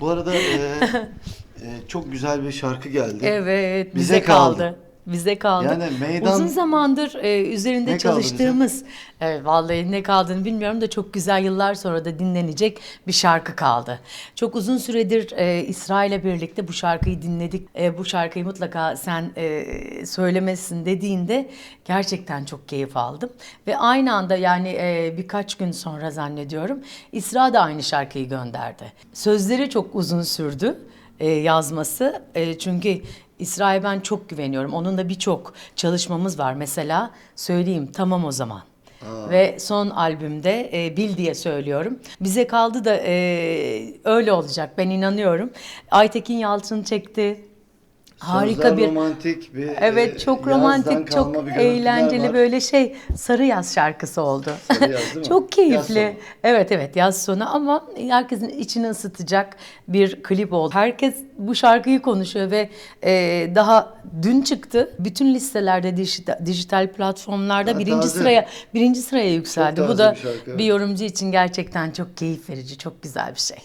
Bu arada e, e, çok güzel bir şarkı geldi. Evet, Bize bize, kaldı. kaldı. Bize kaldı. Yani meydan- Uzun zamandır e, üzerinde Ne kaldı çalıştığımız, evet, vallahi ne kaldığını bilmiyorum da çok güzel yıllar sonra da dinlenecek bir şarkı kaldı. Çok uzun süredir e, İsrail'le birlikte bu şarkıyı dinledik. E, bu şarkıyı mutlaka sen e, söylemesin dediğinde gerçekten çok keyif aldım. Ve aynı anda yani e, birkaç gün sonra zannediyorum İsra da aynı şarkıyı gönderdi. Sözleri çok uzun sürdü e, yazması. E, çünkü İsra'ya ben çok güveniyorum. Onunla birçok çalışmamız var. Mesela söyleyeyim tamam o zaman. Ve son albümde e, Bil diye söylüyorum. Bize kaldı da e, öyle olacak ben inanıyorum. Aytekin Yalçın çekti. Harika Sözler bir romantik bir Evet e, çok romantik, çok eğlenceli var. böyle şey sarı yaz şarkısı oldu. Sarı yaz değil mi? çok Yaz keyifli. sonu. Evet evet yaz sonu ama herkesin içini ısıtacak bir klip oldu. Herkes bu şarkıyı konuşuyor ve e, daha dün çıktı. Bütün listelerde dijital, dijital platformlarda Ha, birinci taze. sıraya birinci sıraya yükseldi. Bu da bir şarkı, bir yorumcu için gerçekten çok keyif verici, çok güzel bir şey.